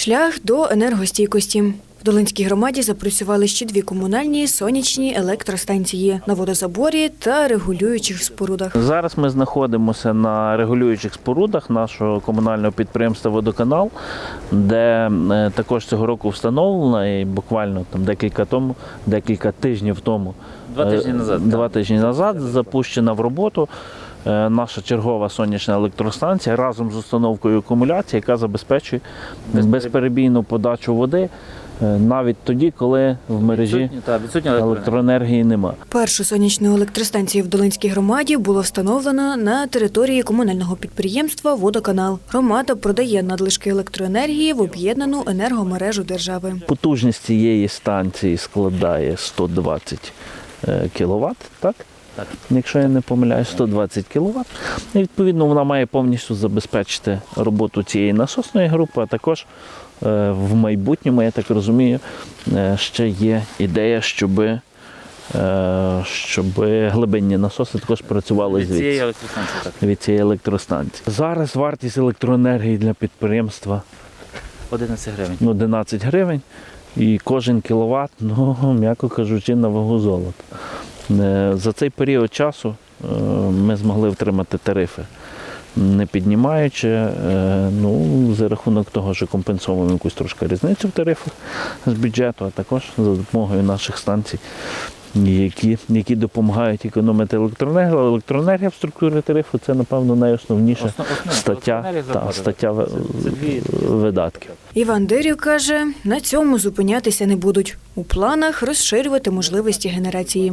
Шлях до енергостійкості. В Долинській громаді запрацювали ще дві комунальні сонячні електростанції на водозаборі та регулюючих спорудах. Зараз ми знаходимося на регулюючих спорудах нашого комунального підприємства Водоканал, де е, також цього року встановлено і буквально там декілька тому, декілька тижнів тому. Два тижні е, назад, Два тижні назад запущена в роботу. Е, Наша чергова сонячна електростанція разом з установкою акумуляції, яка забезпечує безперебійну подачу води е, навіть тоді, коли в мережі Відсутні, та, відсутні електроенергії немає. Першу сонячну електростанцію в Долинській громаді було встановлено на території комунального підприємства Водоканал. Громада продає надлишки електроенергії в об'єднану енергомережу держави. Потужність цієї станції складає 120 кВт, так? Так. Якщо я не помиляюсь, 120 кВт. І відповідно вона має повністю забезпечити роботу цієї насосної групи, а також е, в майбутньому, я так розумію, е, ще є ідея, щоб, щоб глибинні насоси також працювали Від цієї електростанції, так. від цієї електростанції. Зараз вартість електроенергії для підприємства 11 гривень. ну, 11 гривень, і кожен кіловат, ну, м'яко кажучи, на вагу золота. Е, За цей період часу е, ми змогли втримати тарифи, не піднімаючи, е, ну, за рахунок того, що компенсовуємо якусь трошки різницю в тарифах з бюджету, а також за допомогою наших станцій. Які, які допомагають економити електроенергію. Але Електроенергія в структурі тарифу це, напевно, найосновніша Основ- стаття, та, стаття ви- Це- це видатків. Іван Дирів каже, на цьому зупинятися не будуть. У планах розширювати можливості генерації.